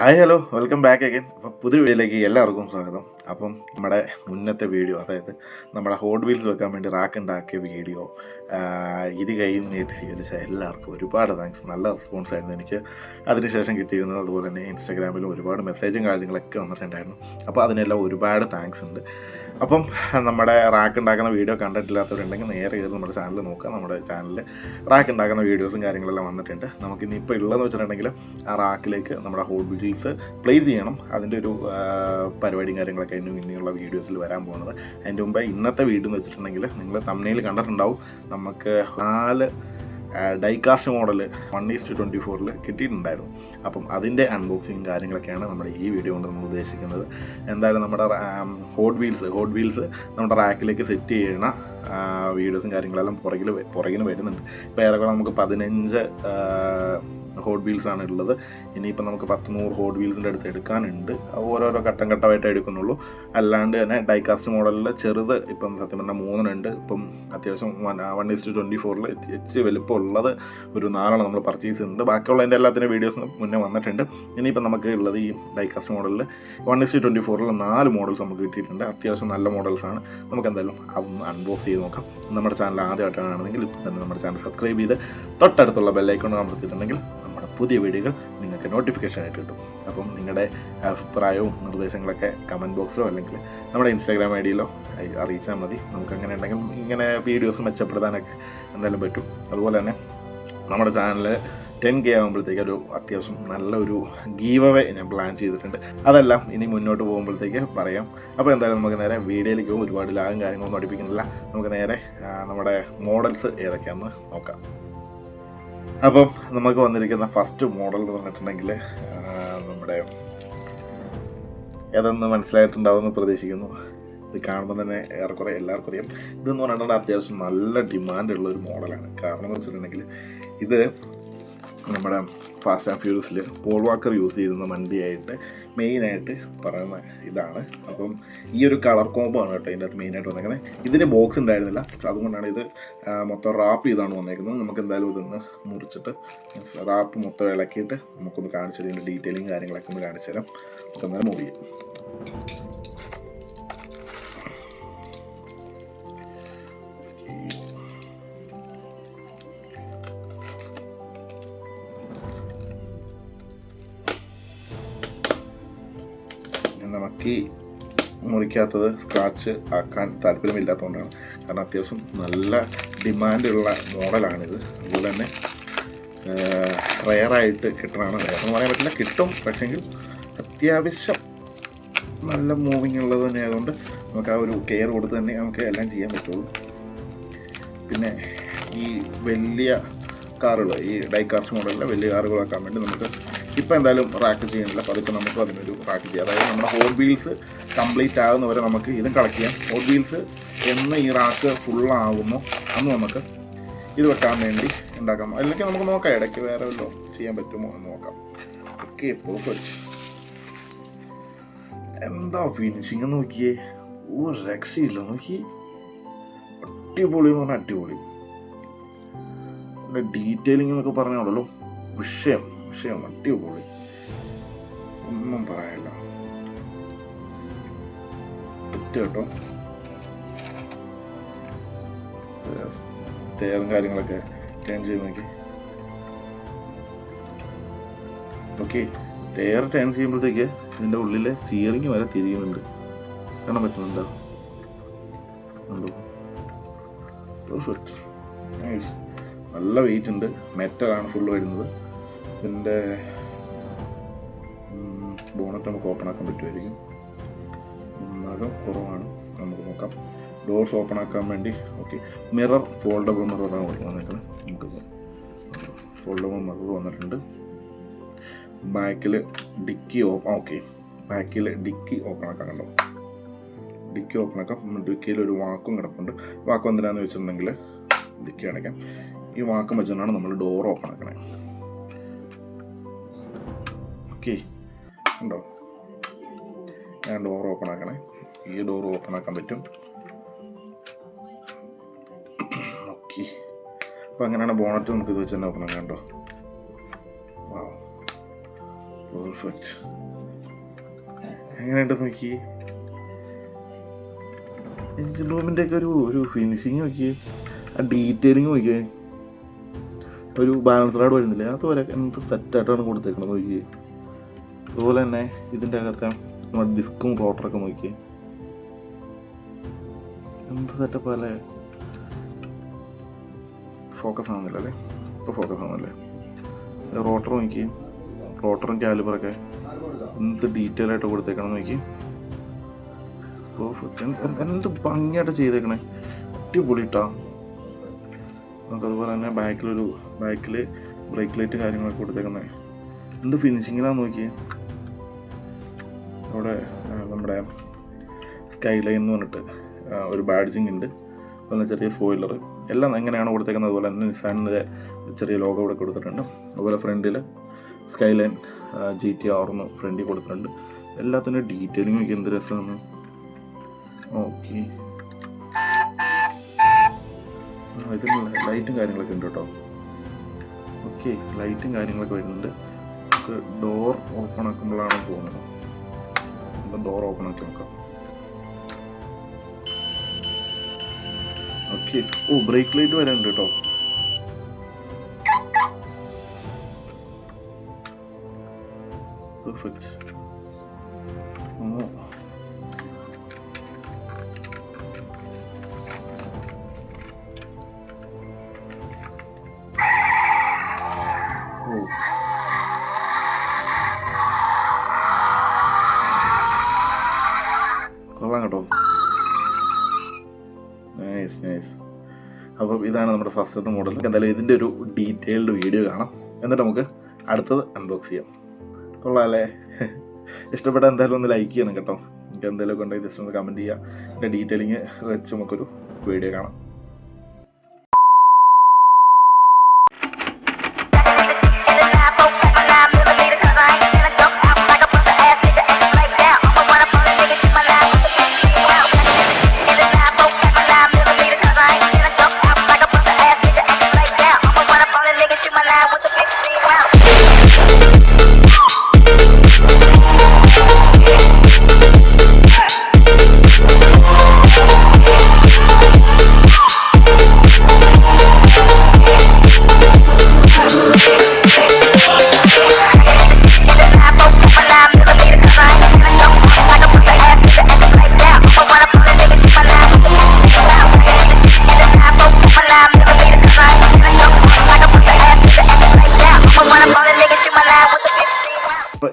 Hi hello welcome back again അപ്പം പുതിയ വീഡിയോയിലേക്ക് എല്ലാവർക്കും സ്വാഗതം. അപ്പം നമ്മുടെ മുന്നത്തെ വീഡിയോ അതായത് നമ്മുടെ ഹോട്ട് വീൽസ് വെക്കാൻ വേണ്ടി റാക്ക് ഉണ്ടാക്കിയ വീഡിയോ ഇത് കൈയും നീട്ടി സ്വീകരിച്ച എല്ലാവർക്കും ഒരുപാട് താങ്ക്സ് നല്ല റെസ്പോൺസ് ആയിരുന്നു എനിക്ക്. അതിനുശേഷം കിട്ടിയിരുന്നത് അതുപോലെ തന്നെ ഇൻസ്റ്റാഗ്രാമിലും ഒരുപാട് മെസ്സേജും കാര്യങ്ങളൊക്കെ വന്നിട്ടുണ്ടായിരുന്നു. അപ്പോൾ അതിനെല്ലാം ഒരുപാട് താങ്ക്സ് ഉണ്ട്. അപ്പം നമ്മുടെ റാക്ക് ഉണ്ടാക്കുന്ന വീഡിയോ കണ്ടിട്ടില്ലാത്തവരുണ്ടെങ്കിൽ നേരെ കയറി നമ്മുടെ ചാനൽ നോക്കുക. നമ്മുടെ ചാനലിൽ റാക്ക് ഉണ്ടാക്കുന്ന വീഡിയോസും കാര്യങ്ങളെല്ലാം വന്നിട്ടുണ്ട്. നമുക്കിനി ഇപ്പോൾ ഉള്ളതെന്ന് വെച്ചിട്ടുണ്ടെങ്കിൽ ആ റാക്കിലേക്ക് നമ്മുടെ ഹോട്ട് വീൽസ് പ്ലേസ് ചെയ്യണം. അതിന്റെ ഒരു പരിപാടിയും കാര്യങ്ങളൊക്കെ അതിന് ഇനിയുള്ള വീഡിയോസിൽ വരാൻ പോകുന്നത്. അതിന്റെ മുമ്പേ ഇന്നത്തെ വീഡിയോ എന്ന് വെച്ചിട്ടുണ്ടെങ്കിൽ നിങ്ങൾ തമ്മിൽ കണ്ടിട്ടുണ്ടാവും. നമുക്ക് നാല് diecast model one is to twenty ഫോറിൽ കിട്ടിയിട്ടുണ്ടായിരുന്നു. അപ്പം അതിന്റെ അൺബോക്സിങ് കാര്യങ്ങളൊക്കെയാണ് നമ്മുടെ ഈ വീഡിയോ കൊണ്ട് നമ്മൾ ഉദ്ദേശിക്കുന്നത്. എന്തായാലും നമ്മുടെ ഹോട്ട് വീൽസ് ഹോട്ട് വീൽസ് നമ്മുടെ റാക്കിലേക്ക് സെറ്റ് ചെയ്യുന്ന വീഡിയോസും കാര്യങ്ങളെല്ലാം പുറകിൽ പുറകിന് വരുന്നുണ്ട്. ഇപ്പോൾ ഏറെക്കുറെ നമുക്ക് പതിനഞ്ച് ഹോട്ട് വീൽസ് ആണ് ഉള്ളത്. ഇനിയിപ്പോൾ നമുക്ക് പത്ത് നൂറ് ഹോട്ട് വീൽസിന്റെ അടുത്ത് എടുക്കാനുണ്ട്. ഓരോരോ ഘട്ടം ഘട്ടമായിട്ട് എടുക്കുന്നുള്ളൂ. അല്ലാണ്ട് തന്നെ ഡൈകാസ്റ്റ് മോഡലിൽ ചെറുത് ഇപ്പം സത്യം പറഞ്ഞാൽ മൂന്നെണ്ണുണ്ട് ഇപ്പം അത്യാവശ്യം one one is to twenty ഫോറിൽ എച്ച് വലുപ്പം ഉള്ളത് ഒരു നാലാണ് നമ്മൾ പർച്ചേസ് ചെയ്യുന്നുണ്ട് ബാക്കിയുള്ളതിന്റെ എല്ലാത്തിന്റെ വീഡിയോസ് മുന്നേ വന്നിട്ടുണ്ട്. ഇനിയിപ്പം നമുക്ക് ഉള്ളത് ഈ ഡൈകാസ്റ്റ് മോഡലിൽ വൺ ഇസ് ടു ട്വന്റി ഫോറിൽ നാല് മോഡൽസ് നമുക്ക് കിട്ടിയിട്ടുണ്ട്. അത്യാവശ്യം നല്ല മോഡൽസാണ് നമുക്ക് എന്തായാലും അതൊന്ന് അൺബോക്സ് ചെയ്ത് നോക്കാം. നമ്മുടെ ചാനൽ ആദ്യമായിട്ടാണെങ്കിൽ ഇപ്പം തന്നെ നമ്മുടെ ചാനൽ സബ്സ്ക്രൈബ് ചെയ്ത് തൊട്ടടുത്തുള്ള ബെല്ലൈക്കോൺ അമർത്തിയിട്ടുണ്ടെങ്കിൽ പുതിയ വീഡിയോകൾ നിങ്ങൾക്ക് നോട്ടിഫിക്കേഷൻ ആയിട്ട് കിട്ടും. അപ്പം നിങ്ങളുടെ അഭിപ്രായവും നിർദ്ദേശങ്ങളൊക്കെ കമന്റ് ബോക്സിലോ അല്ലെങ്കിൽ നമ്മുടെ ഇൻസ്റ്റാഗ്രാം ഐ ഡിയിലോ അറിയിച്ചാൽ മതി. നമുക്ക് അങ്ങനെ ഉണ്ടെങ്കിൽ ഇങ്ങനെ വീഡിയോസ് മെച്ചപ്പെടുത്താനൊക്കെ എന്തായാലും പറ്റും. അതുപോലെ തന്നെ നമ്മുടെ ചാനൽ ടെൻ കെ ആകുമ്പോഴത്തേക്ക് ഒരു അത്യാവശ്യം നല്ലൊരു ഗീവവേ ഞാൻ പ്ലാൻ ചെയ്തിട്ടുണ്ട്. അതെല്ലാം ഇനി മുന്നോട്ട് പോകുമ്പോഴത്തേക്ക് പറയാം. അപ്പോൾ എന്തായാലും നമുക്ക് നേരെ വീഡിയോയിലേക്ക് ഒരുപാട് ലാഗും കാര്യങ്ങളൊന്നും പഠിപ്പിക്കുന്നില്ല നമുക്ക് നേരെ നമ്മുടെ മോഡൽസ് ഏതൊക്കെയാണെന്ന് നോക്കാം. അപ്പം നമുക്ക് വന്നിരിക്കുന്ന ഫസ്റ്റ് മോഡൽ എന്ന് പറഞ്ഞിട്ടുണ്ടെങ്കിൽ നമ്മുടെ ഏതെന്ന് മനസ്സിലായിട്ടുണ്ടാവുമെന്ന് പ്രതീക്ഷിക്കുന്നു. ഇത് കാണുമ്പോൾ തന്നെ ഏറെക്കുറെ എല്ലാവർക്കും അറിയാം. ഇതെന്ന് പറഞ്ഞിട്ടുണ്ടെങ്കിൽ അത്യാവശ്യം നല്ല ഡിമാൻഡ് ഉള്ള ഒരു മോഡലാണ് കാരണം എന്ന് വെച്ചിട്ടുണ്ടെങ്കിൽ ഇത് നമ്മുടെ ഫാസ്റ്റ് ആൻഡ് ഫ്യൂരിയസിൽ പോൾ വാക്കർ യൂസ് ചെയ്യുന്ന വണ്ടിയായിട്ട് മെയിനായിട്ട് പറയുന്ന ഇതാണ്. അപ്പം ഈ ഒരു കളർ കോംബോ ആണ് കേട്ടോ ഇതിന്റെ അകത്ത് മെയിനായിട്ട് വന്നേക്കുന്നത് ഇതിന് ബോക്സ് ഉണ്ടായിരുന്നില്ല. അതുകൊണ്ടാണ് ഇത് മൊത്തം റാപ്പ് ചെയ്താണ് വന്നേക്കുന്നത്. നമുക്ക് എന്തായാലും ഇതൊന്ന് മുറിച്ചിട്ട് റാപ്പ് മൊത്തം ഇളക്കിയിട്ട് നമുക്കൊന്ന് കാണിച്ചു ഇതിന്റെ ഡീറ്റെയിലിങ് കാര്യങ്ങളൊക്കെ ഒന്ന് കാണിച്ചു തരാം. നമുക്ക് എന്തായാലും മൂവ് ചെയ്യാം. ഈ മുറിക്കാത്തത് സ്ക്രാച്ച് ആക്കാൻ താല്പര്യമില്ലാത്തതുകൊണ്ടാണ്. കാരണം അത്യാവശ്യം നല്ല ഡിമാൻഡുള്ള മോഡലാണിത് അതുപോലെ തന്നെ റയറായിട്ട് കിട്ടണതാണ്. റയർ എന്ന് പറയാൻ പറ്റില്ല കിട്ടും. പക്ഷെങ്കിൽ അത്യാവശ്യം നല്ല മൂവിങ് ഉള്ളത് തന്നെ ആയതുകൊണ്ട് നമുക്ക് ആ ഒരു കെയർ കൊടുത്ത് തന്നെ നമുക്ക് എല്ലാം ചെയ്യാൻ പറ്റുള്ളൂ. പിന്നെ ഈ വലിയ കാറുകൾ ഈ ഡൈകാസ്റ്റ് മോഡലിലെ വലിയ കാറുകളാക്കാൻ വേണ്ടി നമുക്ക് ഇപ്പം എന്തായാലും റാക്ക് ചെയ്യുന്നില്ല അതിപ്പോൾ നമുക്ക് അതിനൊരു റാക്ക് ചെയ്യാം. അതായത് നമ്മുടെ ഹോട്ട് വീൽസ് കംപ്ലീറ്റ് ആകുന്നവരെ നമുക്ക് ഇതും കളക്ട് ചെയ്യാം. ഹോട്ട് വീൽസ് എന്ന് ഈ റാക്ക് ഫുള്ളാകുമോ അന്ന് നമുക്ക് ഇത് വെക്കാൻ വേണ്ടി ഉണ്ടാക്കാം. അല്ലെങ്കിൽ നമുക്ക് നോക്കാം ഇടയ്ക്ക് വേറെ വല്ലതും ചെയ്യാൻ പറ്റുമോ എന്ന് നോക്കാം. ഓക്കെ ഇപ്പോൾ എന്താ ഫിനിഷിങ് നോക്കിയേ? ഒരു രക്ഷയില്ല. നോക്കി. അടിപൊളി എന്ന് പറഞ്ഞാൽ അടിപൊളി. ഡീറ്റെയിലിംഗ് എന്നൊക്കെ പറഞ്ഞാണല്ലോ. വിഷയം. വിഷയം അടിപൊളി. ഒന്നും പറയാനില്ല പറ്റ കേട്ടോ തേറും കാര്യങ്ങളൊക്കെ ടേൺ ചെയ്ത് നോക്കി. ഓക്കെ ടയർ ടേൺ ചെയ്യുമ്പോഴത്തേക്ക് ഇതിന്റെ ഉള്ളിലെ സ്റ്റിയറിംഗ് വരെ തിരിയുന്നുണ്ട്. കാണാൻ പറ്റുന്നുണ്ടോ? ഉണ്ടോ നൈസ് നല്ല വെയിറ്റ് ഉണ്ട്. മെറ്റലാണ് ഫുള്ള് വരുന്നത്. ഇതിന്റെ ബോണറ്റ് നമുക്ക് ഓപ്പൺ ആക്കാൻ പറ്റുമായിരിക്കും. നഖം കുറവാണ്. നമുക്ക് നോക്കാം. ഡോർസ് ഓപ്പൺ ആക്കാൻ വേണ്ടി ഓക്കെ മിറർ ഫോൾഡബിൾ മിററാണ് വന്നിരിക്കുന്നത് നമുക്ക് ഫോൾഡബിൾ മിറർ വന്നിട്ടുണ്ട്. ബാക്കിൽ ഡിക്കി ഓപ്പ ഓക്കെ ബാക്കിൽ ഡിക്കി ഓപ്പൺ ആക്കാൻ കണ്ടോ? ഡിക്കി ഓപ്പൺ ആക്കാം. ഡിക്കിയിൽ ഒരു വാക്കും കിടപ്പുണ്ട്. വാക്കും എന്തിനാന്ന് വെച്ചിട്ടുണ്ടെങ്കിൽ ഡിക്കി അടയ്ക്കാം. ഈ വാക്കും വെച്ചുകൊണ്ടാണ് നമ്മൾ ഡോർ ഓപ്പൺ ആക്കണേ. ഓക്കെ ഉണ്ടോ ഞാൻ ഡോർ ഓപ്പൺ ആക്കണേ. ഈ ഡോർ ഓപ്പൺ ആക്കാൻ പറ്റും. ഓക്കെ അപ്പോൾ അങ്ങനെയാണ് ബോണറ്റ് നമുക്ക് ഇത് വെച്ച് തന്നെ ഓപ്പൺ ആക്കാം കേട്ടോ എങ്ങനെയുണ്ട് നോക്കി? എഞ്ചിൻ റൂമിന്റെ ഒക്കെ ഒരു ഒരു ഫിനിഷിങ് നോക്കി. ആ ഡീറ്റെയിലിംഗ് നോക്കിയേ ഒരു ബാലൻസ് റാഡ് വരുന്നില്ലേ? അതുപോലെ എന്ത് സെറ്റായിട്ടാണ് കൊടുത്തേക്കണത് നോക്കിയേ അതുപോലെ തന്നെ ഇതിന്റെ അകത്തെ നമ്മുടെ ഡിസ്കും റോട്ടറൊക്കെ നോക്കിയേ. എന്ത് സെറ്റപ്പ് അല്ലേ ഫോക്കസ് ആവുന്നില്ല അല്ലേ? ഇപ്പോൾ ഫോക്കസ് ആവുന്നില്ലേ. റോട്ടർ നോക്കി റോട്ടറും കാലിബറൊക്കെ എന്ത് ഡീറ്റെയിൽ ആയിട്ട് കൊടുത്തേക്കണം നോക്കി എന്ത് ഭംഗിയായിട്ട് ചെയ്തേക്കണേ. അടിപൊളി ഇട്ടാ നമുക്കതുപോലെ തന്നെ ബാക്കിലൊരു ബാക്കിൽ ബ്രേക്ക് ലൈറ്റ് കാര്യങ്ങളൊക്കെ കൊടുത്തേക്കണേ. എന്ത് ഫിനിഷിങ്ങിലാണ് നോക്കി അവിടെ നമ്മുടെ സ്കൈ ലൈൻ എന്ന് പറഞ്ഞിട്ട് ഒരു ബാഡ്ജിങ് ഉണ്ട്. അതുപോലെ ചെറിയ സ്പോയിലർ എല്ലാം എങ്ങനെയാണ് കൊടുത്തേക്കുന്നത് അതുപോലെ തന്നെ നിസാനിന്റെ ചെറിയ ലോഗോ ഇവിടെ കൊടുത്തിട്ടുണ്ട്. അതുപോലെ ഫ്രണ്ടിൽ സ്കൈ ലൈൻ ജി ടി ആർന്ന് ഫ്രണ്ടിൽ കൊടുത്തിട്ടുണ്ട്. എല്ലാത്തിന്റെ ഡീറ്റെയിലിംഗ് ഒക്കെ എന്ത് രസമാണ്. ഓക്കെ ഇതിന് ലൈറ്റും കാര്യങ്ങളൊക്കെ ഉണ്ട് കേട്ടോ. ഓക്കെ ലൈറ്റും കാര്യങ്ങളൊക്കെ വരുന്നുണ്ട്. നമുക്ക് ഡോർ ഓപ്പൺ ആക്കുമ്പോഴാണ് തോന്നുന്നത് നമുക്ക് ഡോർ ഓപ്പൺ ആക്കി നോക്കാം. ഓക്കെ ഓ ബ്രേക്ക് ലൈറ്റ് വരാനുണ്ട് കേട്ടോ പെർഫെക്റ്റ് കൊള്ളാം കേട്ടോ. നൈസ് നൈസ് അപ്പം ഇതാണ് നമ്മുടെ ഫസ്റ്റത്തെ മോഡൽ എന്തായാലും ഇതിന്റെ ഒരു ഡീറ്റെയിൽഡ് വീഡിയോ കാണാം. എന്നിട്ട് നമുക്ക് അടുത്തത് അൺബോക്സ് ചെയ്യാം. കൊള്ളാം അല്ലേ ഇഷ്ടപ്പെട്ട എന്തായാലും ഒന്ന് ലൈക്ക് ചെയ്യണം കേട്ടോ. എനിക്ക് എന്തെങ്കിലും ഉണ്ടെങ്കിൽ ജസ്റ്റ് ഒന്ന് കമന്റ് ചെയ്യുക. എന്റെ ഡീറ്റെയിലിങ് വെച്ച് നമുക്കൊരു വീഡിയോ കാണാം.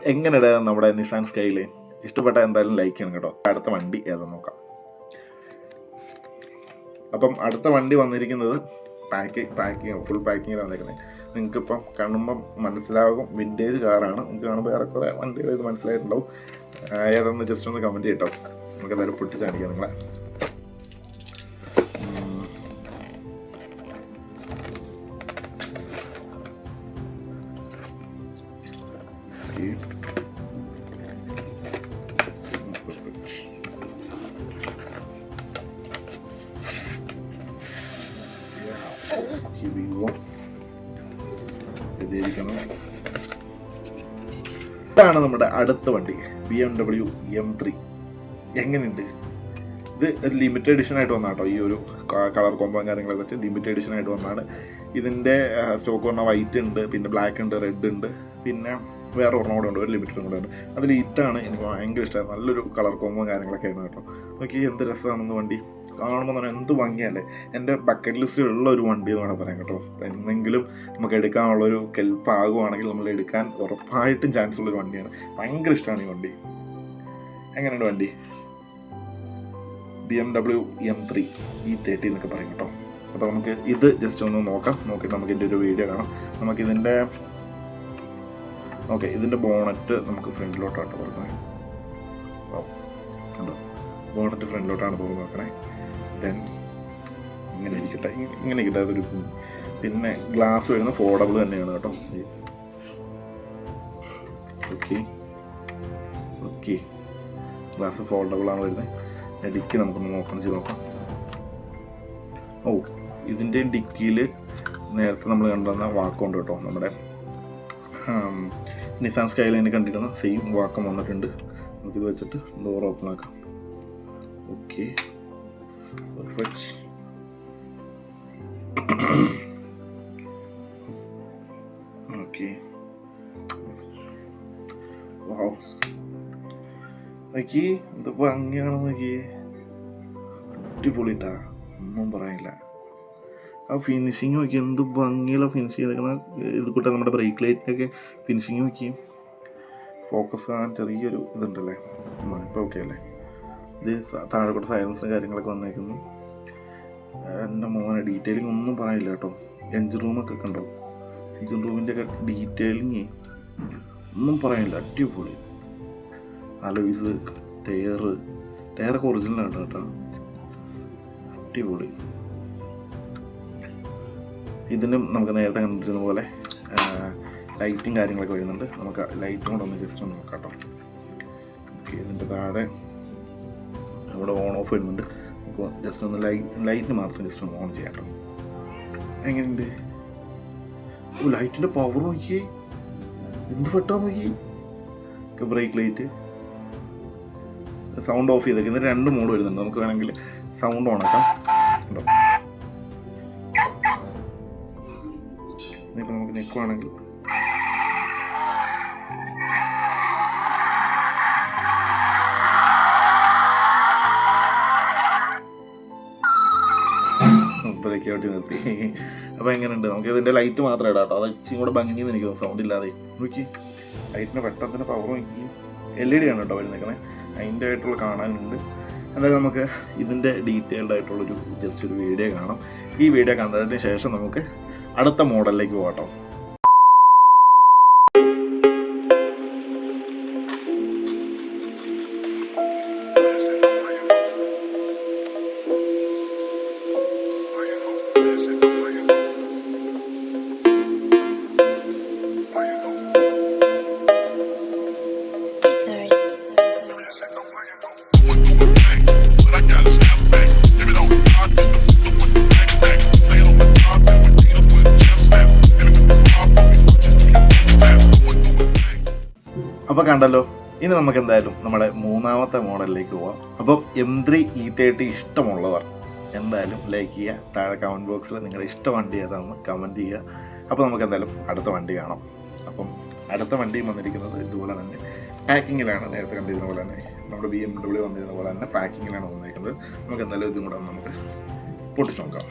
അപ്പോൾ എങ്ങനെയുണ്ട് നമ്മുടെ നിസാൻ സ്കൈയിൽ ഇഷ്ടപ്പെട്ട എന്തായാലും ലൈക്ക് ചെയ്യണം കേട്ടോ. അടുത്ത വണ്ടി ഏതാ നോക്കാം. അപ്പം അടുത്ത വണ്ടി വന്നിരിക്കുന്നത് പാക്കിംഗ് പാക്കിങ് ഫുൾ പാക്കിങ്ങിൽ വന്നിരിക്കുന്നത് നിങ്ങൾക്ക് ഇപ്പം കാണുമ്പം മനസ്സിലാകും. വിന്റേജ് കാറാണ് നിങ്ങൾക്ക് കാണുമ്പോൾ ഏറെക്കുറെ വണ്ടികൾ ഇത് മനസ്സിലായിട്ടുണ്ടാവും. ഏതാണെന്ന് ജസ്റ്റ് ഒന്ന് കമന്റ് ചെയ്യട്ടോ നമുക്ക് എന്തായാലും പൊട്ടിച്ച് കാണിക്കാം നിങ്ങളെ. Thank Okay. ഇതാണ് നമ്മുടെ അടുത്ത വണ്ടി B M W M three എങ്ങനെയുണ്ട്? ഇത് ഒരു ലിമിറ്റഡ് എഡിഷൻ ആയിട്ട് വന്ന കേട്ടോ ഈ ഒരു കളർ കോമ്പോ കാര്യങ്ങളൊക്കെ വെച്ച് ലിമിറ്റഡ് എഡിഷൻ ആയിട്ട് വന്നാണ്. ഇതിന്റെ സ്റ്റോക്ക് പറഞ്ഞാൽ വൈറ്റ് ഉണ്ട് പിന്നെ ബ്ലാക്ക് ഉണ്ട് റെഡ് ഉണ്ട് പിന്നെ വേറെ ഒരെണ്ണം കൂടെ ഉണ്ട് ഒരു ലിമിറ്റഡ് കൂടെ ഉണ്ട്. അതിൽ ഇതാണ് എനിക്ക് ഭയങ്കര ഇഷ്ടമായി നല്ലൊരു കളർ കോമ്പോ കാര്യങ്ങളൊക്കെ ആയിരുന്നു കേട്ടോ. നോക്കി എന്ത് രസമാണെന്ന് വണ്ടി. കാണുമ്പോൾ തന്നെ എന്ത് ഭംഗിയല്ലേ? എന്റെ ബക്കറ്റ് ലിസ്റ്റിൽ ഉള്ള ഒരു വണ്ടി എന്ന് വേണം പറയാം കേട്ടോ. എന്തെങ്കിലും നമുക്ക് എടുക്കാനുള്ള ഒരു കെൽപ്പ് ആകുവാണെങ്കിൽ നമ്മൾ എടുക്കാൻ ഉറപ്പായിട്ടും ചാൻസ് ഉള്ള ഒരു വണ്ടിയാണ്. ഭയങ്കര ഇഷ്ടമാണ് ഈ വണ്ടി. എങ്ങനെയുണ്ട് വണ്ടി? B M W M three E thirty എന്നൊക്കെ പറയും കേട്ടോ. അപ്പോൾ നമുക്ക് ഇത് ജസ്റ്റ് ഒന്ന് നോക്കാം. നോക്കിയിട്ട് നമുക്ക് ഇതിന്റെ ഒരു വീഡിയോ കാണാം. നമുക്കിതിന്റെ ഓക്കെ ഇതിന്റെ ബോണറ്റ് നമുക്ക് ഫ്രണ്ടിലോട്ടാണ് കണ്ടോ? ബോണറ്റ് ഫ്രണ്ടിലോട്ടാണ് തുറന്ന് നോക്കണേ ദെൻ ഇങ്ങനെ ഇരിക്കട്ടെ. ഇങ്ങനെ ഇരിക്കട്ടെ. അതൊരു പിന്നെ ഗ്ലാസ് വരുന്ന ഫോർഡബിൾ തന്നെയാണ് കേട്ടോ. ഓക്കെ ഓക്കെ ഗ്ലാസ് ഫോൾഡബിൾ ആണ് വരുന്നത്. ഡിക്കി നമുക്കൊന്ന് ഓപ്പൺ ചെയ്ത് നോക്കാം. ഓ ഇതിന്റെ ഡിക്കിയിൽ നേരത്തെ നമ്മൾ കണ്ടുവന്ന വാക്കുണ്ട് കേട്ടോ നമ്മുടെ നിസാൻ സ്കൈലൈനെ കണ്ടിരുന്ന സെയിം വാക്കം വന്നിട്ടുണ്ട്. നമുക്കിത് വെച്ചിട്ട് ഡോർ ഓപ്പൺ ആക്കാം. ഓക്കെ പെർഫെക്റ്റ് ഓക്കെ വാവ് നോക്കി ഇത് ഭംഗിയാണ് നോക്കിയേ അടിപൊളിട്ടാ ഒന്നും പറയാനില്ല ആ ഫിനിഷിങ് നോക്കി എന്ത് ഭംഗിയുള്ള ഫിനിഷ് ചെയ്തേക്കുന്ന ഇത് കൂട്ടാ നമ്മുടെ ബ്രേക്ക് ലൈറ്റിന്റെയൊക്കെ ഫിനിഷിങ് നോക്കി ഫോക്കസ് ആ ചെറിയൊരു ഇതുണ്ടല്ലേ ഇപ്പോൾ ഓക്കെ അല്ലേ ഇത് താഴെ കൂടെ സൈലൻസും കാര്യങ്ങളൊക്കെ വന്നേക്കുന്നു. എന്റെ മോനെ ഡീറ്റെയിലിംഗ് ഒന്നും പറയില്ല കേട്ടോ. എഞ്ചിൻ റൂമൊക്കെ കണ്ടോ? എഞ്ചിൻ റൂമിന്റെ ഒക്കെ ഡീറ്റെയിലിങ് ഒന്നും പറയില്ല. അടിപൊളി. അലോയ്സ് ടയർ ടയറൊക്കെ ഒറിജിനലാണ് കേട്ടോ. അടിപൊളി. ഇതിനും നമുക്ക് നേരത്തെ കണ്ടിരുന്ന പോലെ ലൈറ്റും കാര്യങ്ങളൊക്കെ വരുന്നുണ്ട്. നമുക്ക് ലൈറ്റും കൂടെ ഒന്ന് ജസ്റ്റ് ഒന്ന് നോക്കാം കേട്ടോ. ഇതിന്റെ താഴെ ഇവിടെ ഓൺ ഓഫ് വരുന്നുണ്ട്. അപ്പോൾ ജസ്റ്റ് ഒന്ന് ലൈറ്റ് ലൈറ്റിന് മാത്രം ജസ്റ്റ് ഒന്ന് ഓൺ ചെയ്യാം കേട്ടോ എങ്ങനെയുണ്ട് ലൈറ്റിന്റെ പവർ നോക്കി എന്ത് പെട്ടോ നോക്കി ബ്രേക്ക് ലൈറ്റ് സൗണ്ട് ഓഫ് ചെയ്തേക്ക്. ഇതിന് രണ്ട് മോഡ് വരുന്നുണ്ട്. നമുക്ക് വേണമെങ്കിൽ സൗണ്ട് ഓൺ ആക്കാം. ഉണ്ടോ ഇനിയിപ്പോൾ നമുക്ക് നിൽക്കുവാണെങ്കിൽ ബ്രേക്ക് ഔട്ടി നിർത്തി. എങ്ങനെ ഉണ്ട് നമുക്ക് ഇതിന്റെ ലൈറ്റ് മാത്രമേ ഇടാം കേട്ടോ. അത് ഇച്ചിരി കൂടെ ഭംഗി എന്ന് എനിക്ക് സൗണ്ട് ഇല്ലാതെ. നോക്കി. ലൈറ്റിന് പെട്ടെന്ന് പവറും നോക്കി. എൽ ഇ ഡി ആണ് കേട്ടോ വരുന്നേക്കുന്നത് അതിന്റെ ആയിട്ടുള്ള കാണാനുണ്ട്. എന്തായാലും നമുക്ക് ഇതിന്റെ ഡീറ്റെയിൽഡ് ആയിട്ടുള്ളൊരു ജസ്റ്റ് ഒരു വീഡിയോ കാണാം. ഈ വീഡിയോ കണ്ടതിന് ശേഷം നമുക്ക് അടുത്ത മോഡലിലേക്ക് പോകാട്ടോ എം ത്രീ ഇ തേർട്ടി ഇഷ്ടമുള്ളവർ എന്തായാലും ലൈക്ക് ചെയ്യുക. താഴെ കമന്റ് ബോക്സിൽ നിങ്ങളുടെ ഇഷ്ട വണ്ടി ഏതാണെന്ന് കമന്റ് ചെയ്യുക. അപ്പോൾ നമുക്ക് എന്തായാലും അടുത്ത വണ്ടി കാണാം. അപ്പം അടുത്ത വണ്ടി വന്നിരിക്കുന്നത് ഇതുപോലെ തന്നെ പാക്കിങ്ങിലാണ് നേരത്തെ കണ്ടിരുന്ന പോലെ തന്നെ നമ്മുടെ ബി എം ഡബ്ല്യു വന്നിരുന്ന പോലെ തന്നെ പാക്കിങ്ങിലാണ് വന്നിരിക്കുന്നത് നമുക്ക് എന്തായാലും ഇതും കൂടെ നമുക്ക് പൊട്ടിച്ച് നോക്കാം.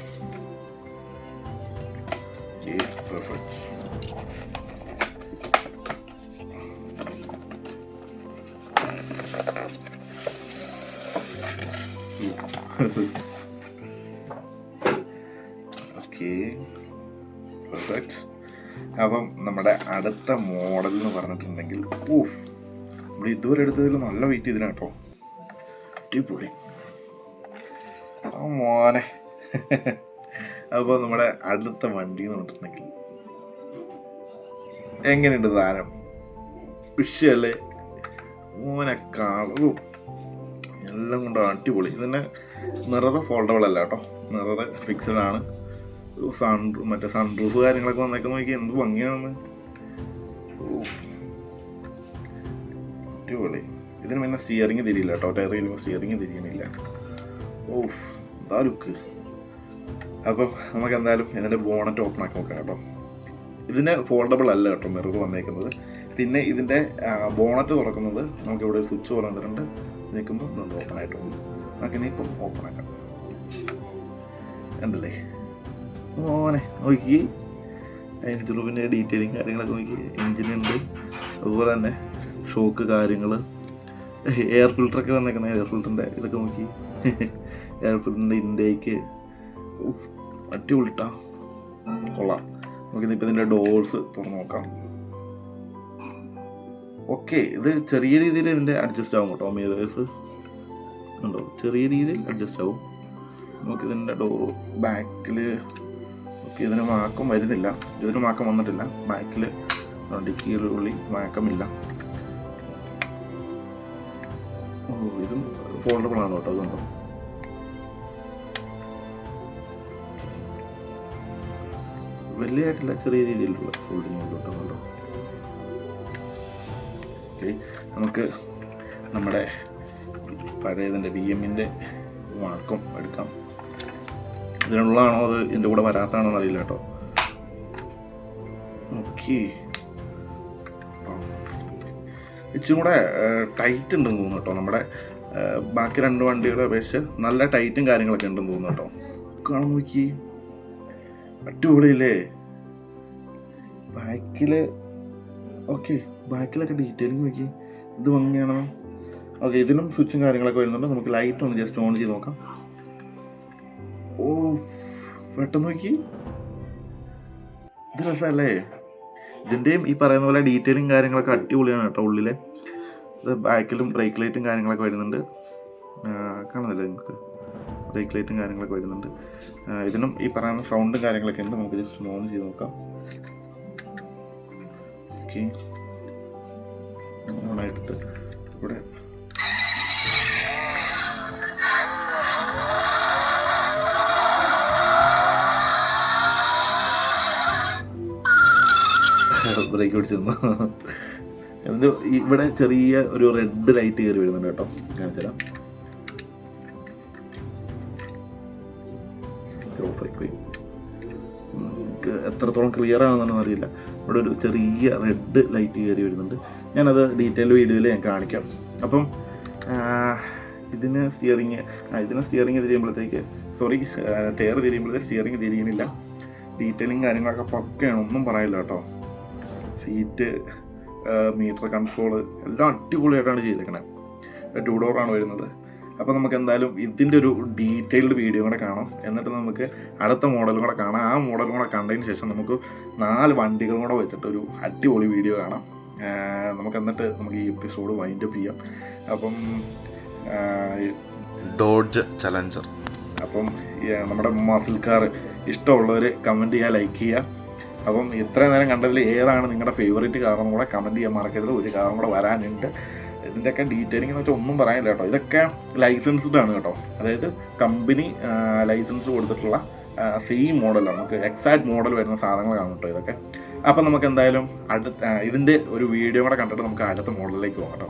പെർഫെക്റ്റ് അപ്പം നമ്മുടെ അടുത്ത മോഡൽ എന്ന് പറഞ്ഞിട്ടുണ്ടെങ്കിൽ ഊഫ് നമ്മൾ ഇതുവരെ എടുത്തതിൽ നല്ല വെയിറ്റ് ചെയ്തിന് കേട്ടോ അടിപൊളി. മോനെ. അപ്പോൾ നമ്മുടെ അടുത്ത വണ്ടി എന്ന് പറഞ്ഞിട്ടുണ്ടെങ്കിൽ എങ്ങനെയുണ്ട് താരം? വിഷയല്ലേ? മോനെ കളറും എല്ലാം കൊണ്ടും അടിപൊളി. ഇതിന്റെ മിറർ ഫോൾഡബിൾ അല്ല കേട്ടോ മിറർ ഫിക്സഡ് ആണ്. സൺ മറ്റേ സൺറൂഫ് കാര്യങ്ങളൊക്കെ വന്നൊക്കെ നോക്കി എന്ത് ഭംഗിയാണെന്ന്. അടിപൊളി. ഇതിന് പിന്നെ സ്റ്റിയറിംഗ് തിരിയില്ല കേട്ടോ. ടയർ ചെയ്യുമ്പോൾ സ്റ്റിയറിംഗ് തിരിയണില്ല. ഓ എന്താ ലുക്ക്. അപ്പം നമുക്ക് എന്തായാലും ഇതിന്റെ ബോണറ്റ് ഓപ്പൺ ആക്കി നോക്കാം കേട്ടോ. ഇതിന് ഫോൾഡബിൾ അല്ല കേട്ടോ മിറർ വന്നേക്കുന്നത്. പിന്നെ ഇതിന്റെ ബോണറ്റ് തുറക്കുന്നത് നമുക്ക് ഇവിടെ ഒരു സ്വിച്ച് പോലെ വന്നിട്ടുണ്ട്. നിൽക്കുമ്പോൾ ഇതുണ്ട് ഓപ്പൺ ആയിട്ട് പോകും നമുക്ക് ഇനി ഇപ്പം ഓപ്പൺ ആക്കാം. കണ്ടല്ലേ? ഓനെ നോക്കി. എഞ്ചിൻ റൂമിന്റെ ഡീറ്റെയിലും കാര്യങ്ങളൊക്കെ നോക്കി. എഞ്ചിനുണ്ട് അതുപോലെ തന്നെ ഷോക്ക് കാര്യങ്ങൾ എയർ ഫിൽറ്ററൊക്കെ വന്നേക്കുന്ന എയർ ഫിൽറ്ററിന്റെ ഇതൊക്കെ നോക്കി. എയർ ഫിൽറ്ററിന്റെ ഇൻടേക്ക് അടിപൊളിട്ടാ. കൊള്ളാം. നമുക്കിതിപ്പോൾ ഇതിന്റെ ഡോർസ് തുറന്ന് നോക്കാം. ഓക്കെ ഇത് ചെറിയ രീതിയിൽ ഇതിന്റെ അഡ്ജസ്റ്റ് ആവും കേട്ടോ മിറേഴ്സ് ഉണ്ടോ ചെറിയ രീതിയിൽ അഡ്ജസ്റ്റ് ആവും. നമുക്കിതിന്റെ ഡോർ ബാക്കിൽ ഓക്കെ ഇതിന് മാക്കം വരുന്നില്ല. ഇതിന് മാക്കം വന്നിട്ടില്ല. ബാക്കിൽ ഡിക്കിയുള്ളി മാക്കമില്ല. ഓ ഇതും ഫോൾഡബിൾ ആണ് കേട്ടോ അതുകൊണ്ടോ വലിയതായിട്ടില്ല ചെറിയ രീതിയിലുള്ള ഫോൾഡിങ് കേട്ടോ ഓക്കെ നമുക്ക് നമ്മുടെ പഴയതിന്റെ ബി എമ്മിന്റെ മാർക്കും എടുക്കാം. ഇതിനുള്ളതാണോ അത്? ഇതിന്റെ കൂടെ വരാത്തതാണോ എന്നറിയില്ല കേട്ടോ. ഓക്കെ ഇച്ചിരി കൂടെ ടൈറ്റ് ഉണ്ടെന്ന് തോന്നുന്നു കേട്ടോ. നമ്മുടെ ബാക്കി രണ്ട് വണ്ടികളെ അപേക്ഷിച്ച് നല്ല ടൈറ്റും കാര്യങ്ങളൊക്കെ ഉണ്ടെന്ന് തോന്നുന്നു കേട്ടോ. കാണാൻ നോക്കി. അടിപൊളിയില്ലേ? ബാക്കിൽ ഓക്കെ ബാക്കിലൊക്കെ ഡീറ്റെയിലിംഗ് നോക്കി. ഇത് ഭംഗിയാണോ? ഓക്കെ ഇതിലും സ്വിച്ചും കാര്യങ്ങളൊക്കെ വരുന്നുണ്ട്. നമുക്ക് ലൈറ്റ് ഒന്ന് ജസ്റ്റ് ഓൺ ചെയ്ത് നോക്കാം. ഓ പെട്ടെന്ന് നോക്കി. ഇത് രസമല്ലേ? ഇതിന്റെയും ഈ പറയുന്ന പോലെ ഡീറ്റെയിലും കാര്യങ്ങളൊക്കെ അടിപൊളിയാണ് കേട്ടോ ഉള്ളിലെ. ബാക്കിലും ബ്രേക്ക് ലൈറ്റും കാര്യങ്ങളൊക്കെ വരുന്നുണ്ട്. കാണുന്നില്ലേ നിങ്ങൾക്ക്? ബ്രേക്ക് ലൈറ്റും കാര്യങ്ങളൊക്കെ വരുന്നുണ്ട്. ഇതിനും ഈ പറയുന്ന സൗണ്ടും കാര്യങ്ങളൊക്കെ ഉണ്ട്. നമുക്ക് ജസ്റ്റ് ഓൺ ചെയ്ത് നോക്കാം. ഓക്കെ ഓണായിട്ടിട്ട് ഇവിടെ ബ്രേക്ക് പിടിച്ചു തന്നു എന്നിട്ട് ഇവിടെ ചെറിയ ഒരു റെഡ് ലൈറ്റ് കയറി വരുന്നുണ്ട് കേട്ടോ. കാണിച്ചുതരാം എത്രത്തോളം ക്ലിയർ ആണെന്നൊന്നും അറിയില്ല. ഇവിടെ ഒരു ചെറിയ റെഡ് ലൈറ്റ് കയറി വരുന്നുണ്ട്. ഞാനത് ഡീറ്റെയിൽ വീഡിയോയിൽ ഞാൻ കാണിക്കാം. അപ്പം ഇതിന് സ്റ്റിയറിങ് ഇതിന് സ്റ്റിയറിങ് തിരിയുമ്പോഴത്തേക്ക് സോറി ടയർ തിരിയുമ്പോഴത്തേക്ക് സ്റ്റിയറിങ് തിരിയുന്നില്ല ഡീറ്റെയിലിങ് കാര്യങ്ങളൊക്കെ പക്കയാണ് ഒന്നും പറയില്ല കേട്ടോ. സീറ്റ് മീറ്റർ കൺട്രോൾ എല്ലാം അടിപൊളിയായിട്ടാണ് ചെയ്തേക്കണേ. ടു ഡോറാണ് വരുന്നത്. അപ്പോൾ നമുക്ക് എന്തായാലും ഇതിന്റെ ഒരു ഡീറ്റെയിൽഡ് വീഡിയോ കൂടെ കാണാം. എന്നിട്ട് നമുക്ക് അടുത്ത മോഡലും കൂടെ കാണാം. ആ മോഡലും കൂടെ കണ്ടതിന് ശേഷം നമുക്ക് നാല് വണ്ടികളും കൂടെ വെച്ചിട്ട് ഒരു അടിപൊളി വീഡിയോ കാണാം. നമുക്ക് എന്നിട്ട് നമുക്ക് ഈ എപ്പിസോഡ് വൈൻഡ് അപ്പ് ചെയ്യാം. അപ്പം ഡോഡ്ജ് ചലഞ്ചർ അപ്പം നമ്മുടെ മസിൽ കാർ ഇഷ്ടമുള്ളവർ കമന്റ് ചെയ്യുക ലൈക്ക് ചെയ്യുക അപ്പം ഇത്രയും നേരം കണ്ടതിൽ ഏതാണ് നിങ്ങളുടെ ഫേവറേറ്റ് കാറും കൂടെ കമന്റ് ചെയ്യാൻ മറക്കരുത്. ഒരു കാറും കൂടെ വരാനുണ്ട്. ഇതിന്റെയൊക്കെ ഡീറ്റെയിലിംഗ് എന്ന് വെച്ചാൽ ഒന്നും പറയാനില്ല കേട്ടോ. ഇതൊക്കെ ലൈസൻസ്ഡ് ആണ് കേട്ടോ. അതായത് കമ്പനി ലൈസൻസ് കൊടുത്തിട്ടുള്ള സെയിം മോഡലാണ് നമുക്ക് എക്സാക്ട് മോഡൽ വരുന്ന സാധനങ്ങളാണ് കേട്ടോ ഇതൊക്കെ. അപ്പം നമുക്ക് എന്തായാലും അടുത്ത ഇതിന്റെ ഒരു വീഡിയോ കൂടെ കണ്ടിട്ട് നമുക്ക് അടുത്ത മോഡലിലേക്ക് പോകാം കേട്ടോ.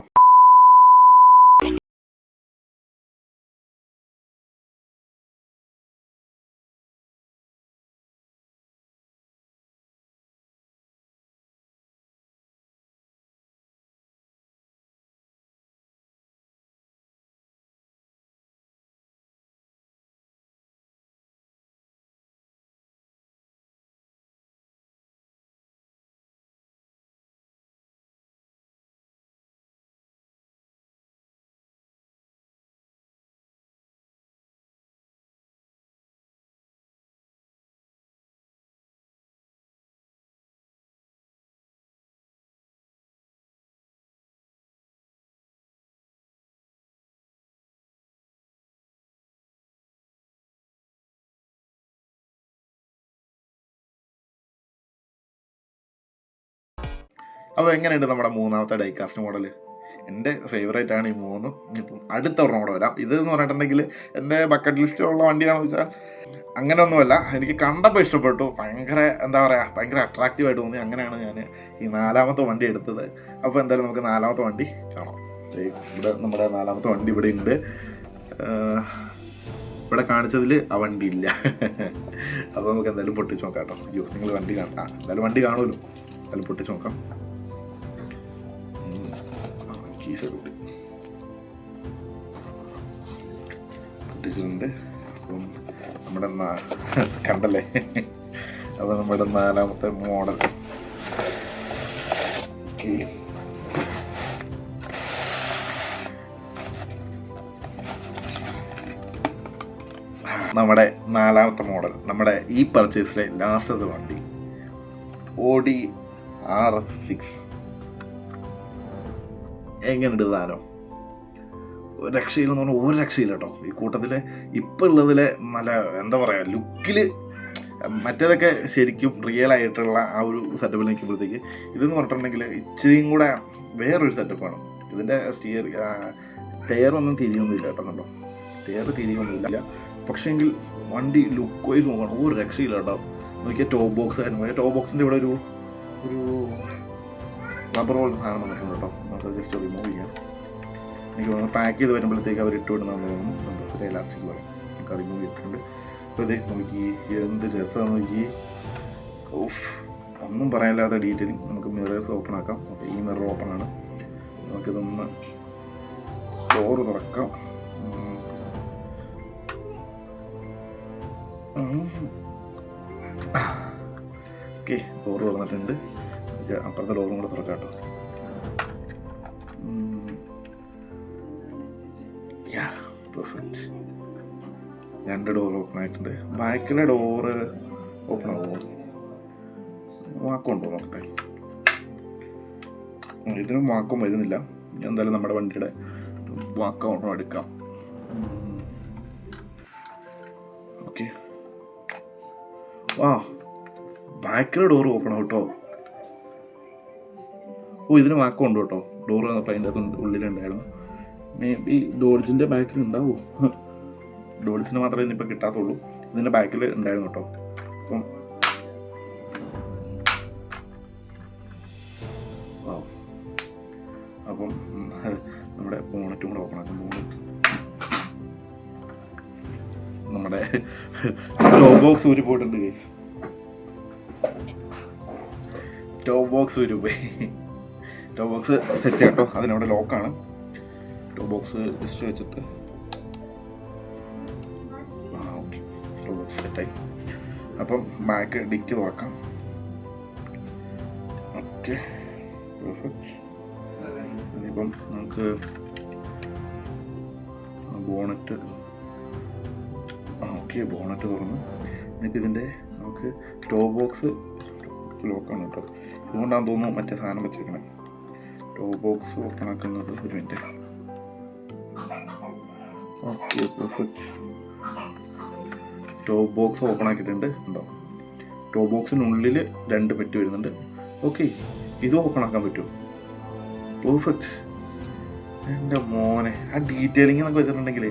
അപ്പോൾ എങ്ങനെയുണ്ട് നമ്മുടെ മൂന്നാമത്തെ ഡൈകാസ്റ്റ് മോഡൽ എന്റെ ഫേവറേറ്റ് ആണ് ഈ മൂന്നും. ഇപ്പം അടുത്ത ഒരെണ്ണം കൂടെ വരാം. ഇത് എന്ന് പറഞ്ഞിട്ടുണ്ടെങ്കിൽ എന്റെ ബക്കറ്റ് ലിസ്റ്റിലുള്ള വണ്ടിയാണെന്ന് വെച്ചാൽ അങ്ങനെയൊന്നുമല്ല. എനിക്ക് കണ്ടപ്പോൾ ഇഷ്ടപ്പെട്ടു. ഭയങ്കര എന്താ പറയുക ഭയങ്കര അട്രാക്റ്റീവായിട്ട് തോന്നി. അങ്ങനെയാണ് ഞാൻ ഈ നാലാമത്തെ വണ്ടി എടുത്തത്. അപ്പോൾ എന്തായാലും നമുക്ക് നാലാമത്തെ വണ്ടി കാണാം. ഇവിടെ നമ്മുടെ നാലാമത്തെ വണ്ടി ഇവിടെ ഉണ്ട്. ഇവിടെ കാണിച്ചതിൽ ആ വണ്ടി ഇല്ല. അപ്പോൾ നമുക്ക് എന്തായാലും പൊട്ടിച്ച് നോക്കാം കേട്ടോ. അയ്യോ നിങ്ങൾ വണ്ടി കാണാം. എന്തായാലും വണ്ടി കാണുമല്ലോ. എന്തായാലും പൊട്ടിച്ച് നോക്കാം. ഉണ്ട്. പൊട്ടിച്ചിട്ടുണ്ട് അപ്പം നമ്മുടെ കണ്ടല്ലേ? അപ്പം നമ്മുടെ നാലാമത്തെ മോഡൽ നമ്മുടെ നാലാമത്തെ മോഡൽ നമ്മുടെ ഈ പർച്ചേസിലെ ലാസ്റ്റത്തെ വണ്ടി. ഓഡി ആർ എസ് സിക്സ് എങ്ങനെയുണ്ട് താരം? ഒരു രക്ഷയില്ലെന്ന് പറഞ്ഞാൽ ഒരു രക്ഷയില്ല കേട്ടോ. ഈ കൂട്ടത്തിൽ ഇപ്പം ഉള്ളതിലെ നല്ല എന്താ പറയുക ലുക്കിൽ മറ്റേതൊക്കെ ശരിക്കും റിയൽ ആയിട്ടുള്ള ആ ഒരു സെറ്റപ്പിൽ നിൽക്കുമ്പോഴത്തേക്ക് ഇതെന്ന് പറഞ്ഞിട്ടുണ്ടെങ്കിൽ ഇച്ചിരിയും കൂടെ വേറൊരു സെറ്റപ്പാണ് ഇതിന്റെ സ്റ്റിയർ ടയർ ഒന്നും തിരിയൊന്നുമില്ല കേട്ടോ ടയർ തിരിയൊന്നുമില്ല. പക്ഷേങ്കിൽ വണ്ടി ലുക്ക് വൈസ് നോക്കണം. ഒരു രക്ഷയില്ല കേട്ടോ. നോക്കിയാൽ ടോപ്പ് ബോക്സ് ആയിരുന്നു ടോപ്പ് ബോക്സിന്റെ ഇവിടെ ഒരു ഒരു റബ്ബർ പോലെ സാധനം വന്നിട്ടുണ്ട് കേട്ടോ. നമുക്ക് ജസ്റ്റ് റിമൂവ് ചെയ്യാം എനിക്ക് തോന്നുന്നു പാക്ക് ചെയ്ത് വരുമ്പോഴത്തേക്ക് അവർ ഇട്ട് വിടുന്നതെന്ന് തോന്നുന്നു. ഒരു എലാസ്റ്റിക് പോലെ നമുക്ക് റിമൂവ് ചെയ്തിട്ടുണ്ട് അപ്പോൾ ഇത് നോക്കി എന്ത് രസമാണ് നോക്കി ഓഫ് ഒന്നും പറയാനില്ലാത്ത ഡീറ്റെയിലിംഗ് നമുക്ക് മിറേഴ്സ് ഓപ്പൺ ആക്കാം. ഓക്കെ ഈ മിറർ ഓപ്പൺ ആണ്. നമുക്കിതൊന്ന് ഡോർ തുറക്കാം. ഓക്കെ ഡോർ തുറന്നിട്ടുണ്ട്. അപ്പുറത്തെ ഡോറും കൂടെ തുറക്കാം കേട്ടോ. പെർഫെക്റ്റ് രണ്ട് ഡോർ ഓപ്പൺ ആയിട്ടുണ്ട്. ബാക്കിലെ ഡോറ് ഓപ്പൺ ആവുമോ? വാക്കുണ്ടോ നോക്കട്ടെ. ഇതിനും വാക്കും വരുന്നില്ല. എന്തായാലും നമ്മുടെ വണ്ടിയുടെ വാക്കം എടുക്കാം. ഓക്കെ. ആ ബാക്കിലെ ഡോർ ഓപ്പൺ ആവും കേട്ടോ. ഓ ഇതിന് വാക്കുണ്ട് കേട്ടോ. ഡോറ് അതിന്റെ അകത്ത് ഉള്ളിലുണ്ടായിരുന്നു മേ ബി ഡോൾജിന്റെ ബാക്കിൽ ഉണ്ടാവുമോ ഡോൾസിന് മാത്രമേ ഇന്നിപ്പോൾ കിട്ടാത്തുള്ളൂ. ഇതിന്റെ ബാക്കിൽ ഉണ്ടായിരുന്നു കേട്ടോ. അപ്പം. അപ്പം നമ്മുടെ ബോണറ്റും കൂടെ ഓപ്പൺ ആക്കും. ബോണറ്റ് നമ്മുടെ ടോപ്പ് ബോക്സ് ഊരി പോയിട്ടുണ്ട് ഗൈസ് ടോപ്പ് ബോക്സ് ഊരി പോയി. ടോപ്പ് ബോക്സ് സെറ്റ് കേട്ടോ. അതിനവിടെ ലോക്കാണ് ബോക്സ് ജസ്റ്റ് വെച്ചിട്ട്. ആ ഓക്കെ. ബോക്സ് സെറ്റായി അപ്പം ബാക്ക് ഡിക്ക് തുറക്കാം ഓക്കെ. ഇനിയിപ്പം നമുക്ക് ബോണറ്റ് ആ ഓക്കെ ബോണറ്റ് തുറന്നു. ഇനിയിപ്പോൾ ഇതിന്റെ നമുക്ക് ടോ ബോക്സ് ലോക്കാണ് കേട്ടോ. ഇതുകൊണ്ടാണ് തോന്നുന്നു മറ്റേ സാധനം വെച്ചേക്കണേ. ടോ ബോക്സ് ഓപ്പൺ ആക്കുന്നത് ഒരു minute okay perfect top box open ആക്കിയിട്ടുണ്ട്. ഉണ്ടോ ടോപ്പ് ബോക്സിനുള്ളിൽ രണ്ട് പെട്ടി വരുന്നുണ്ട്. ഓക്കെ ഇത് ഓപ്പൺ ആക്കാൻ പറ്റുമോ? പെർഫെക്റ്റ് എന്റെ മോനെ ആ ഡീറ്റെയിലിംഗ് എന്നൊക്കെ വെച്ചിട്ടുണ്ടെങ്കിൽ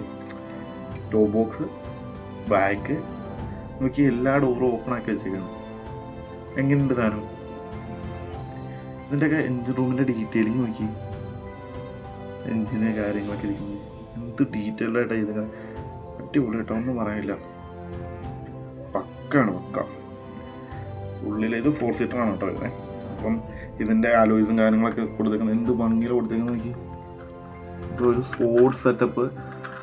ടോപ്പ് ബോക്സ് ബാഗ് നോക്കി എല്ലാ ഡോറും ഓപ്പൺ ആക്കി വെച്ചേക്കാണ്. എങ്ങനെയുണ്ട് താനും ഇതിന്റെയൊക്കെ എഞ്ചിൻ റൂമിന്റെ ഡീറ്റെയിലിംഗ് നോക്കി. എഞ്ചിന് കാര്യങ്ങളൊക്കെ ഇരിക്കുന്നത് എന്ത് ഡീറ്റെയിൽ ആയിട്ടാണ് ഇതിങ്ങനെ അടിപൊളി കേട്ടോ ഒന്നും പറയാനില്ല. പക്കാണ് പക്ക. ഉള്ളിൽ ഇത് ഫോർ സീറ്റർ ആണ് കേട്ടോ ഇതിനെ അപ്പം ഇതിന്റെ ആലോയിസും കാര്യങ്ങളൊക്കെ കൊടുത്തേക്കുന്നത് എന്ത് ഭംഗിയിൽ കൊടുത്തേക്കുന്നത് എനിക്ക് ഇപ്പോൾ ഒരു സ്പോർട്സ് സെറ്റപ്പ്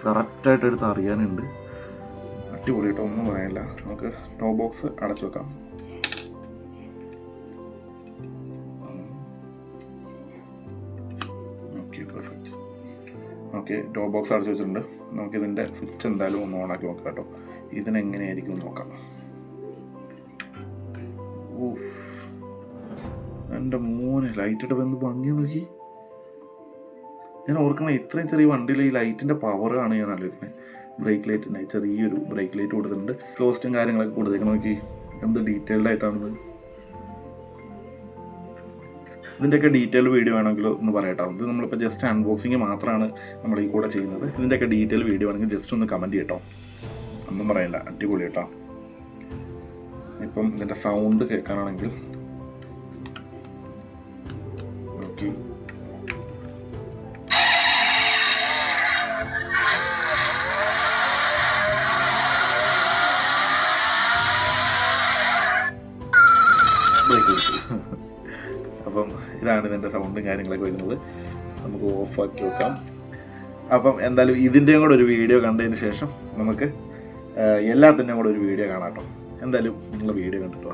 കറക്റ്റായിട്ട് എടുത്ത് അറിയാനുണ്ട്. അടിപൊളി കേട്ടോ ഒന്നും പറയാനില്ല. നമുക്ക് ടോ ബോക്സ് അടച്ചു വെക്കാം. ഓക്കെ ടോപ്പ് ബോക്സ് അടച്ചു വെച്ചിട്ടുണ്ട്. നമുക്ക് ഇതിന്റെ സ്വിച്ച് എന്തായാലും ഒന്ന് ഓണാക്കി നോക്കാം കേട്ടോ. ഇതിനെങ്ങനെയായിരിക്കും നോക്കാം. എന്റെ മോനെ ലൈറ്റ് ഇട്ട് എന്ത് ഭംഗി നോക്കി. ഞാൻ ഓർക്കണ ഇത്രയും ചെറിയ വണ്ടിയിൽ ഈ ലൈറ്റിന്റെ ആണ് ഞാൻ ആലോചിക്കുന്നത് ബ്രേക്ക് ലൈറ്റിന്റെ ചെറിയൊരു ബ്രേക്ക് ലൈറ്റ് കൊടുത്തിട്ടുണ്ട്. ക്ലോസ്റ്റും കാര്യങ്ങളൊക്കെ കൊടുത്തേക്കണം നോക്കി. എന്ത് ഡീറ്റെയിൽഡ് ആയിട്ടാണിത് ഇതിന്റെയൊക്കെ ഡീറ്റെയിൽ വീഡിയോ വേണമെങ്കിൽ ഒന്ന് പറയട്ടോ. ഇത് നമ്മളിപ്പോൾ ജസ്റ്റ് അൺബോക്സിങ് മാത്രമാണ് നമ്മൾ ഈ കൂടെ ചെയ്യുന്നത്. ഇതിന്റെയൊക്കെ ഡീറ്റെയിൽ വീഡിയോ വേണമെങ്കിൽ ജസ്റ്റ് ഒന്ന് കമന്റ് ചെയ്യട്ടോ. ഒന്നും പറയില്ല അടിപൊളി കേട്ടോ. ഇപ്പം ഇതിന്റെ സൗണ്ട് കേൾക്കാനാണെങ്കിൽ ഓക്കെ സൗണ്ടും കാര്യങ്ങളൊക്കെ വരുന്നത്. നമുക്ക് ഓഫാക്കി വെക്കാം അപ്പം എന്തായാലും ഇതിന്റെയും കൂടെ ഒരു വീഡിയോ കണ്ടതിന് ശേഷം നമുക്ക് എല്ലാത്തിന്റെയും കൂടെ ഒരു വീഡിയോ കാണാം കേട്ടോ. എന്തായാലും നിങ്ങൾ വീഡിയോ കണ്ടിട്ട്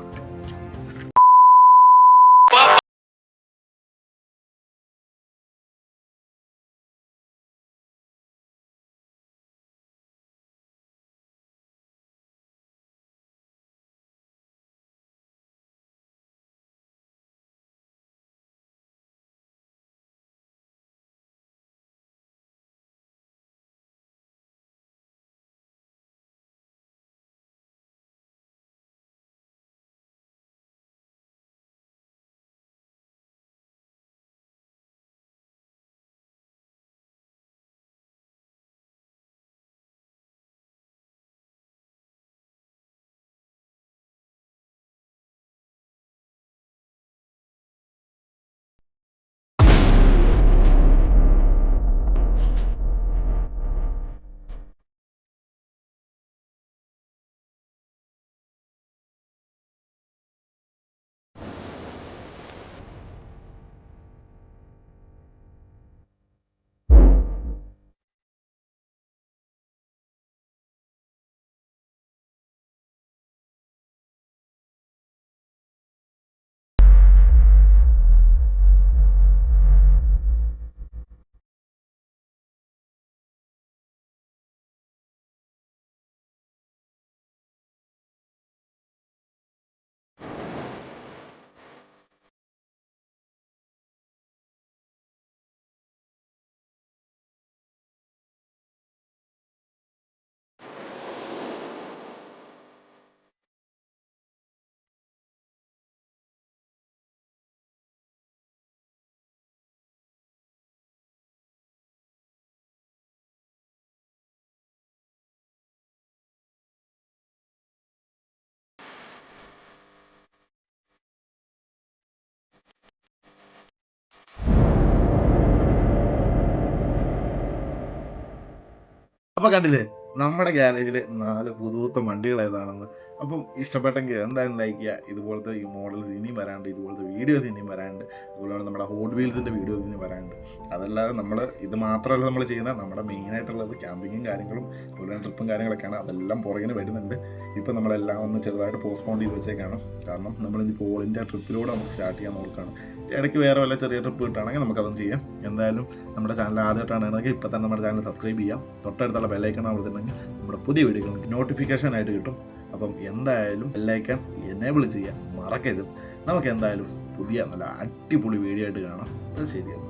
വാ അപ്പോൾ കണ്ടില്ലേ? നമ്മുടെ ഗ്യാരേജിൽ നാല് പുതുത്ത വണ്ടികൾ ഏതാണെന്ന് അപ്പം ഇഷ്ടപ്പെട്ടെങ്കിൽ എന്തായാലും ലൈക്ക് ചെയ്യുക. ഇതുപോലത്തെ ഈ മോഡൽസ് ഇനിയും വരാണ്ട് ഇതുപോലത്തെ വീഡിയോസ് ഇനിയും വരാണ്ട് അതുപോലെ നമ്മുടെ ഹോട്ട് വീൽസിന്റെ വീഡിയോസ് ഇനി വരാണ്ട്. അതല്ലാതെ നമ്മൾ ഇത് മാത്രമല്ല നമ്മൾ ചെയ്യുന്നത്. നമ്മുടെ മെയിനായിട്ടുള്ളത് ക്യാമ്പിങ്ങും കാര്യങ്ങളും അതുപോലെ ട്രിപ്പും കാര്യങ്ങളൊക്കെയാണ്. അതെല്ലാം പുറകിന് വരുന്നുണ്ട്. ഇപ്പം നമ്മളെല്ലാം ഒന്ന് ചെറുതായിട്ട് പോസ്റ്റ്പോൺ ചെയ്ത് വെച്ചേക്കാണ്. കാരണം നമ്മൾ ഓൾ ഇന്ത്യ ട്രിപ്പിലൂടെ നമുക്ക് സ്റ്റാർട്ട് ചെയ്യാൻ നോക്കുകയാണ്. ഇടയ്ക്ക് വേറെ വല്ല ചെറിയ ട്രിപ്പ് കിട്ടുകയാണെങ്കിൽ നമുക്കതും ചെയ്യാം. എന്തായാലും നമ്മുടെ ചാനൽ ആദ്യമായിട്ടാണെങ്കിൽ ഇപ്പോൾ തന്നെ നമ്മുടെ ചാനൽ സബ്സ്ക്രൈബ് ചെയ്യാം. തൊട്ടടുത്തുള്ള ബെല്ലൈക്കൺ അമർത്തിട്ടുണ്ടെങ്കിൽ നമ്മുടെ പുതിയ വീഡിയോകൾ നോട്ടിഫിക്കേഷൻ ആയിട്ട് കിട്ടും. അപ്പം എന്തായാലും ലൈക്കൻ എനേബിൾ ചെയ്യാൻ മറക്കരുത്. നമുക്ക് എന്തായാലും പുതിയ നല്ല അടിപൊളി വീഡിയോ ആയിട്ട് കാണാം. അത് ശരിയാണ്